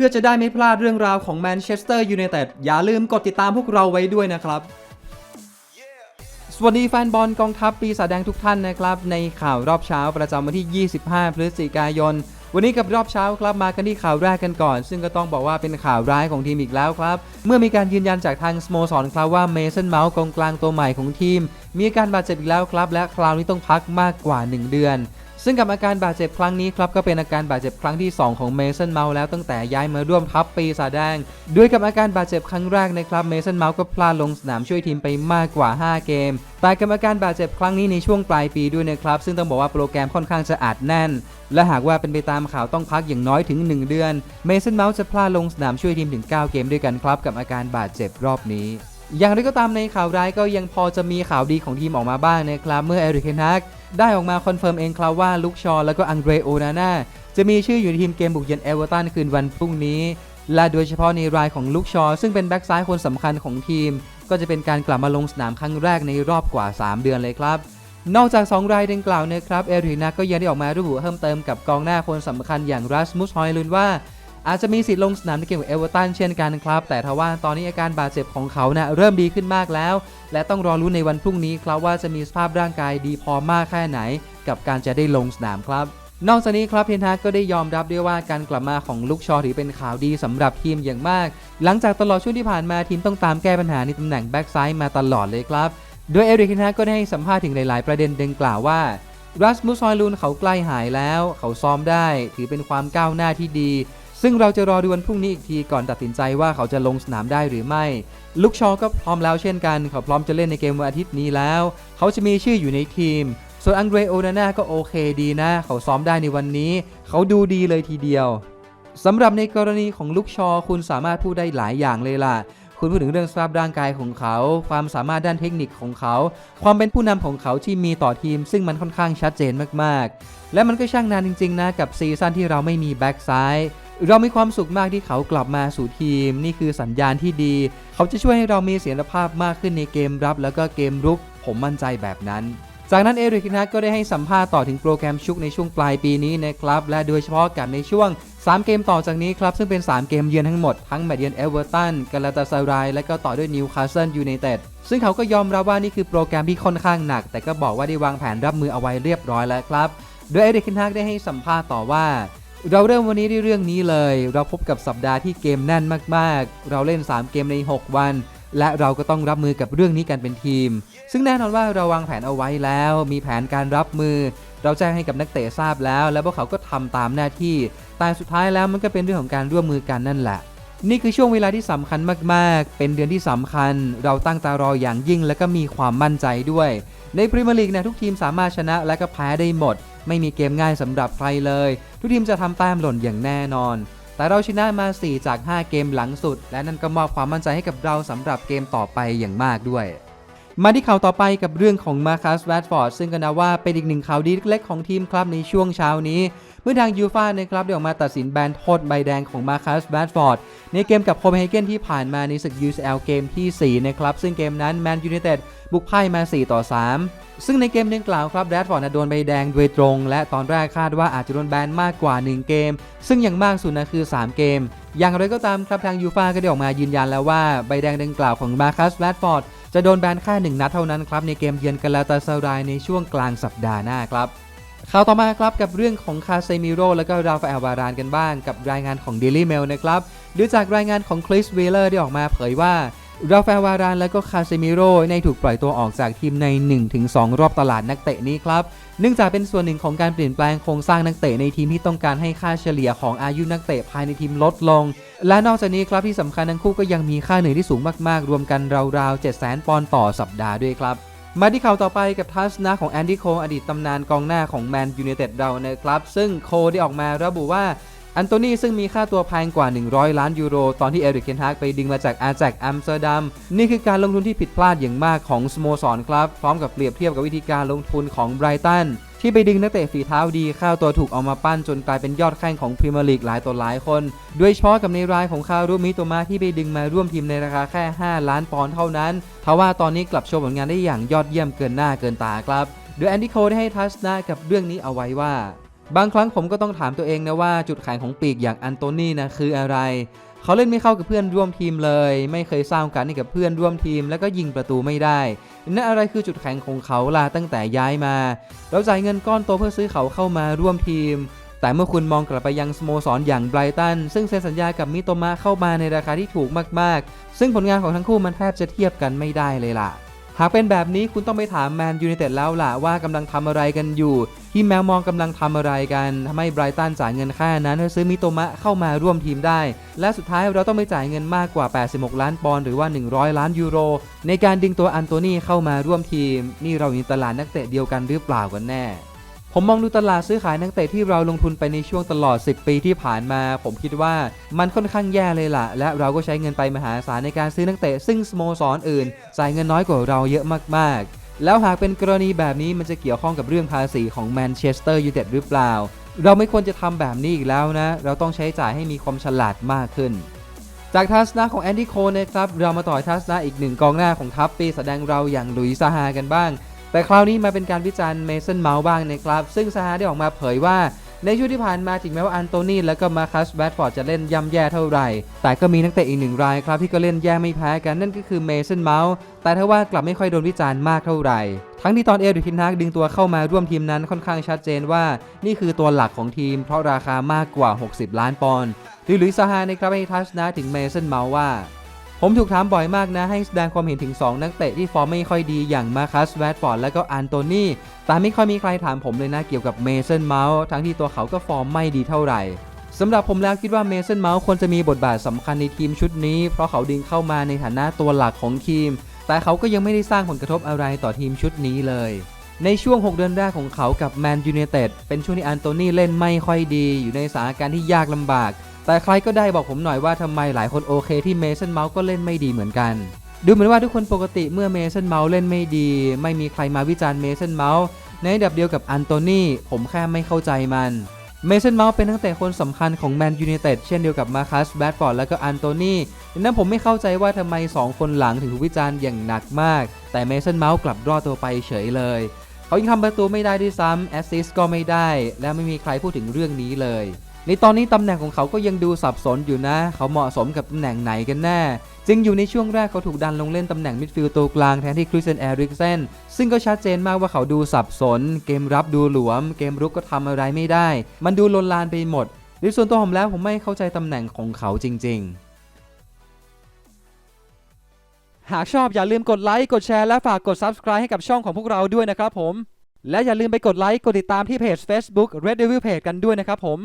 พื่อจะได้ไม่พลาดเรื่องราวของแมนเชสเตอร์ยูไนเต็ดอย่าลืมกดติดตามพวกเราไว้ด้วยนะครับ สวัสดีแฟนบอลกองทัพปีศาจแดงทุกท่านนะครับ ในข่าวรอบเช้าประจำวันที่ 25 พฤศจิกายน วันนี้กับรอบเช้าครับมากันที่ข่าวแรกกันก่อน ซึ่งก็ต้องบอกว่าเป็นข่าวร้ายของทีมอีกแล้วครับ เมื่อมีการยืนยันจากทางสโมสรครับว่าเมสันเมาส์กองกลางตัวใหม่ของทีม มีอาการบาดเจ็บอีกแล้วครับ และคราวนี้ต้องพักมากกว่า 1 เดือน ซึ่งกับอาการบาดเจ็บครั้งนี้ครับก็เป็นอาการบาดเจ็บครั้งที่ 2 ของเมสันเมาส์แล้วตั้งแต่ย้ายมาร่วมทัพปีศาจแดง ด้วยกับอาการบาดเจ็บครั้งแรกนะครับเมสันเมาส์ก็พลาดลงสนามช่วยทีมไปมากกว่า 5 เกม แต่กับอาการบาดเจ็บครั้งนี้ในช่วงปลายปีด้วยนะครับ ซึ่งต้องบอกว่าโปรแกรมค่อนข้างจะอัดแน่น และหากว่าเป็นไปตามข่าวต้องพักอย่างน้อยถึง 1 เดือน เมสันเมาส์จะพลาดลงสนามช่วยทีมถึง 9 เกมด้วยกันครับกับอาการบาดเจ็บรอบนี้ อย่างไรก็ตามในข่าวร้ายก็ยังพอจะมีข่าวดีของทีมออกมาบ้างนะครับ เมื่อเอริกเคนฮักได้ออกมาคอนเฟิร์มเองครับว่าลุกชอและก็อังเดรโอนาน่าจะมีชื่ออยู่ในทีมเกมบุกเยือนเอเวอร์ตันคืนวันพรุ่งนี้ และโดยเฉพาะในรายของลุกชอ ซึ่งเป็นแบ็กซ้ายคนสำคัญของทีม ก็จะเป็นการกลับมาลงสนามครั้งแรกในรอบกว่า 3 เดือนเลยครับ นอกจาก 2 รายดังกล่าวนะครับเอริกนักก็ยังได้ออกมาระบุเพิ่มเติมกับกองหน้าคนสำคัญอย่างรัสมุสฮอยลุนว่า อาจจะมีสิทธิ์ลงสนามในเกมกับเอเวอร์ตันเช่นกันครับแต่ทว่าตอนนี้อาการบาดเจ็บของเขานะเริ่มดีขึ้นมากแล้ว และต้องรอรู้ในวันพรุ่งนี้ครับว่าจะมีสภาพร่างกายดีพอมากแค่ไหน กับการจะได้ลงสนามครับนอกจากนี้ครับเทนฮากก็ได้ยอมรับด้วยว่าการกลับมาของลูกชอถือเป็นข่าวดีสำหรับทีมอย่างมาก หลังจากตลอดช่วงที่ผ่านมาทีมต้องตามแก้ปัญหาในตำแหน่งแบ็กซ้ายมาตลอดเลยครับ โดยเอริกเทนฮากก็ได้ให้สัมภาษณ์ถึงหลาย ๆ ประเด็นดังกล่าวว่ารัสมุสฮอยลูนเขาใกล้หายแล้ว เขาซ้อมได้ ถือเป็นความก้าวหน้าที่ดี ซึ่งเราจะรอดูวันพรุ่งนี้อีกทีก่อนตัดสินใจว่าเขาจะลงสนามได้หรือไม่ ลุกชอก็พร้อมแล้วเช่นกัน เขาพร้อมจะเล่นในเกมวันอาทิตย์นี้แล้ว เขาจะมีชื่ออยู่ในทีม ส่วนอังเดรโอนาน่าก็โอเคดีนะ เขาซ้อมได้ในวันนี้ เขาดูดีเลยทีเดียวสำหรับในกรณีของลุกชอคุณสามารถพูดได้หลายอย่างเลยล่ะ คุณพูดถึงเรื่องสภาพร่างกายของเขา ความสามารถด้านเทคนิคของเขา ความเป็นผู้นำของเขาที่มีต่อทีม ซึ่งมันค่อนข้างชัดเจนมากๆ และมันก็ช่างนานจริง ๆ นะกับซีซั่นที่เราไม่มีแบ็กซ้าย เรามีความสุขมากที่เขากลับมาสู่ทีม นี่คือสัญญาณที่ดี เขาจะช่วยให้เรามีเสถียรภาพมากขึ้นในเกมรับ แล้วก็เกมรุก ผมมั่นใจแบบนั้น จากนั้นเอริกนัทก็ได้ให้สัมภาษณ์ต่อถึงโปรแกรมชุกในช่วงปลายปีนี้นะครับ และโดยเฉพาะกับในช่วง 3 เกมต่อจากนี้ครับ ซึ่งเป็น 3 เกมเยือนทั้งหมด ทั้งแมตช์เยือนเอเวอร์ตันกาลาตาซารายและก็ต่อด้วยนิวคาสเซิลยูไนเต็ดซึ่งเขาก็ยอมรับว่านี่คือโปรแกรมที่ค่อนข้างหนัก แต่ก็บอกว่าได้วางแผนรับมือเอาไว้เรียบร้อยแล้วครับ โดยเอริกนัทได้ให้สัมภาษณ์ต่อว่า เราเริ่มวันนี้ด้วยเรื่องนี้เลย เราพบกับสัปดาห์ที่เกมแน่นมากๆ เราเล่น 3 เกมใน 6 วัน และเราก็ต้องรับมือกับเรื่องนี้กันเป็นทีม ซึ่งแน่นอนว่าเราวางแผนเอาไว้แล้ว มีแผนการรับมือ เราแจ้งให้กับนักเตะทราบแล้ว และพวกเขาก็ทำตามหน้าที่ แต่สุดท้ายแล้วมันก็เป็นเรื่องของการร่วมมือกันนั่นแหละ นี่คือช่วงเวลาที่สำคัญมากๆ เป็นเดือนที่สำคัญ เราตั้งตารออย่างยิ่งและก็มีความมั่นใจด้วย ในพรีเมียร์ลีกนี่ยทุกทีมสามารถชนะและก็แพ้ได้หมด ไม่มีเกมง่ายสำหรับใครเลย ทุกทีมจะทำแต้มหล่นอย่างแน่นอน แต่เราชนะมา 4 จาก 5 เกมหลังสุด และนั่นก็มอบความมั่นใจให้กับเราสำหรับเกมต่อไปอย่างมากด้วยมาที่ข่าวต่อไปกับเรื่องของมาคัสแวตฟอร์ดซึ่งก็นับว่าเป็นอีกหนึ่งข่าวดีเล็กๆของทีมครับในช่วงเช้านี้ เมื่อทางยูฟ่านะครับได้ออกมาตัดสินแบนโทษใบแดงของมาคัสแวตฟอร์ดในเกมกับโคเปนเฮเกนที่ผ่านมาในศึก UCL เกมที่ 4 นะครับ ซึ่งเกมนั้นแมนยู i นเต็ดบุกพ่ายมา 4 ต่อ 3 ซึ่งในเกมดังกล่าวครับแรดฟอร์ดโดนใบแดงโดยตรง และตอนแรกคาดว่าอาจจะโดนแบนมากกว่า 1 เกม ซึ่งอย่างมากสุดนะคือ 3 เกม อย่างไรก็ตามครับทางยูฟ่าก็ได้ออกมายืนยันแล้วว่าใบแดงดังกล่าวของมาคัสแรดฟอร์ดจะโดนแบนแค่หนึ่งนัดเท่านั้นครับในเกมเยือนกาลาตาซารายในช่วงกลางสัปดาห์หน้าครับ ข่าวต่อมาครับกับเรื่องของคาเซมิโรและก็ราฟาเอลวารานกันบ้างกับรายงานของ Daily Mail นะครับดูจากรายงานของคริสเวเลอร์ได้ออกมาเผยว่าราฟาเอลวารานและก็คาเซมิโรในถูกปล่อยตัวออกจากทีมใน 1-2 รอบตลาดนักเตะนี้ครับเนื่องจากเป็นส่วนหนึ่งของการเปลี่ยนแปลงโครงสร้างนักเตะในทีมที่ต้องการให้ค่าเฉลี่ยของอายุนักเตะภายในทีมลดลง และนอกจากนี้ครับที่สำคัญทั้งคู่ก็ยังมีค่าเหนื่อยที่สูงมากๆ รวมกันราวๆ700,000ปอนด์ต่อสัปดาห์ด้วยครับ มาที่ข่าวต่อไปกับทัศนะของแอนดี้โคอดีตตำนานกองหน้าของแมนยูเนเต็ดเรานะครับ ซึ่งโคได้ออกมาระบุว่าอันโตนีซึ่งมีค่าตัวแพงกว่า 100 ล้านยูโร ตอนที่เอริกเคนฮากไปดึงมาจากอาแจกอัมสเตอร์ดัม นี่คือการลงทุนที่ผิดพลาดอย่างมากของสโมสรครับ พร้อมกับเปรียบเทียบกับวิธีการลงทุนของไบรตัน ที่ไปดึงนักเตะฝีเท้าดีค่าวตัวถูกเอามาปั้นจนกลายเป็นยอดแข้งของพรีเมียร์ลีกหลายต่อหลายคนโดยเฉพาะกับในรายของคารุมิโตมาที่ไปดึงมาร่วมทีมในราคาแค่ 5 ล้านปอนด์เท่านั้นทว่าตอนนี้กลับโชว์ผลงานได้อย่างยอดเยี่ยมเกินหน้าเกินตาครับ โดยแอนดี้โคได้ให้ทัศนะกับเรื่องนี้เอาไว้ว่าบางครั้งผมก็ต้องถามตัวเองนะว่าจุดแข็งของปีกอย่างอันโตนี่นะคืออะไร เขาเล่นไม่เข้ากับเพื่อนร่วมทีมเลย ไม่เคยสร้างโอกาสให้กับเพื่อนร่วมทีม แล้วก็ยิงประตูไม่ได้ นั่นอะไรคือจุดแข็งของเขาล่ะตั้งแต่ย้ายมา เราจ่ายเงินก้อนโตเพื่อซื้อเขาเข้ามาร่วมทีม แต่เมื่อคุณมองกลับไปยังสโมสรอย่างไบรตันซึ่งเซ็นสัญญากับมิโตมะเข้ามาในราคาที่ถูกมากๆ ซึ่งผลงานของทั้งคู่มันแทบจะเทียบกันไม่ได้เลยล่ะ หากเป็นแบบนี้คุณต้องไปถามแมนยูไนเต็ดแล้วล่ะว่ากำลังทำอะไรกันอยู่ ที่แมวมองกำลังทำอะไรกันทำให้ไบรตันจ่ายเงินค่านั้นเพื่อซื้อมิโตมะเข้ามาร่วมทีมได้ และสุดท้ายเราต้องไปจ่ายเงินมากกว่า 86 ล้านปอนด์หรือว่า 100 ล้านยูโร ในการดึงตัวอันโตนี่เข้ามาร่วมทีม นี่เราอยู่ในตลาดนักเตะเดียวกันหรือเปล่ากันแน่ ผมมองดูตลาดซื้อขายนักเตะที่เราลงทุนไปในช่วงตลอด 10 ปีที่ผ่านมา ผมคิดว่ามันค่อนข้างแย่เลยล่ะ และเราก็ใช้เงินไปมหาศาลในการซื้อนักเตะซึ่งสโมสรออื่นจ่ายเงินน้อยกว่าเราเยอะมากๆ แล้วหากเป็นกรณีแบบนี้มันจะเกี่ยวข้องกับเรื่องภาษีของแมนเชสเตอร์ยูไนเต็ดหรือเปล่า เราไม่ควรจะทำแบบนี้อีกแล้วนะ เราต้องใช้จ่ายให้มีความฉลาดมากขึ้นจากทัศนะของแอนดี้โคนะครับ เรามาต่อทัศนะอีกหนึ่งกองหน้าของทัพปีแสดงเราอย่างหลุยส์ซาฮากันบ้าง แต่คราวนี้มาเป็นการวิจารณ์เมสันเมาส์บ้างนะครับ ซึ่งซาฮาได้ออกมาเผยว่าในช่วงที่ผ่านมาถึงแม้ว่าอันโตนีและก็มาคัสแบดฟอร์ดจะเล่นย่ำแย่เท่าไหร่ แต่ก็มีนักเตะอีกหนึ่งรายครับ ที่ก็เล่นแย่ไม่แพ้กันนั่นก็คือเมสันเมาส์แต่ถ้าว่ากลับไม่ค่อยโดนวิจารณ์มากเท่าไหร่ ทั้งที่ตอนเอลดิทินฮากดึงตัวเข้ามาร่วมทีมนั้นค่อนข้างชัดเจนว่า นี่คือตัวหลักของทีม เพราะราคามากกว่า 60 ล้านปอนด์หรือลุยส์ซาฮานครับให้ทัชนะถึงเมสันเมาส์ว่า ผมถูกถามบ่อยมากนะ ให้แสดงความเห็นถึง 2 นักเตะที่ฟอร์มไม่ค่อยดีอย่างมาคัสแวดฟอร์ดและก็อันโตนีแต่ไม่ค่อยมีใครถามผมเลยนะเกี่ยวกับเมสันเมาส์ทั้งที่ตัวเขาก็ฟอร์มไม่ดีเท่าไหร่สำหรับผมแล้วคิดว่าเมสันเมาส์ควรจะมีบทบาทสำคัญในทีมชุดนี้ เพราะเขาดึงเข้ามาในฐานะตัวหลักของทีม แต่เขาก็ยังไม่ได้สร้างผลกระทบอะไรต่อทีมชุดนี้เลย ในช่วง 6 เดือนแรกของเขากับแมนยูไนเต็ดเป็นช่วงที่อันโตนีเล่นไม่ค่อยดี อยู่ในสถานการณ์ที่ยากลำบาก แต่ใครก็ได้บอกผมหน่อยว่าทำไมหลายคนโอเคที่เมสันเมาส์ก็เล่นไม่ดีเหมือนกัน ดูเหมือนว่าทุกคนปกติเมื่อเมสันเมาส์เล่นไม่ดี ไม่มีใครมาวิจารณ์เมสันเมาส์ในระดับเดียวกับอันโตนีผมแค่ไม่เข้าใจมันเมสันเมาส์เป็นนักเตะคนสำคัญของแมนยูไนเต็ดเช่นเดียวกับมาคัสแบดฟอร์ดและก็อันโตนีดังนั้นผมไม่เข้าใจว่าทำไม 2 คนหลังถึงถูกวิจารณ์อย่างหนักมาก แต่เมสันเมาส์กลับรอดตัวไปเฉยเลย เขายังทำประตูไม่ได้ด้วยซ้ำแอสซิสก็ไม่ได้ และไม่มีใครพูดถึงเรื่องนี้เลย ในตอนนี้ตำแหน่งของเขาก็ยังดูสับสนอยู่นะ เขาเหมาะสมกับตำแหน่งไหนกันแน่ จึงอยู่ในช่วงแรกเขาถูกดันลงเล่นตำแหน่งมิดฟิลด์ตัวกลางแทนที่คริสเซนแอริกเซนซึ่งก็ชัดเจนมากว่าเขาดูสับสน เกมรับดูหลวม เกมรุกก็ทำอะไรไม่ได้ มันดูลนลานไปหมดในส่วนตัวผมแล้วผมไม่เข้าใจตำแหน่งของเขาจริง ๆหากชอบอย่าลืมกดไลค์ กดแชร์ และฝากกด Subscribe ให้กับช่องของพวกเราด้วยนะครับผม และอย่าลืมไปกดไลค์ กดติดตามที่เพจ Facebook Red Devil Page กันด้วยนะครับผม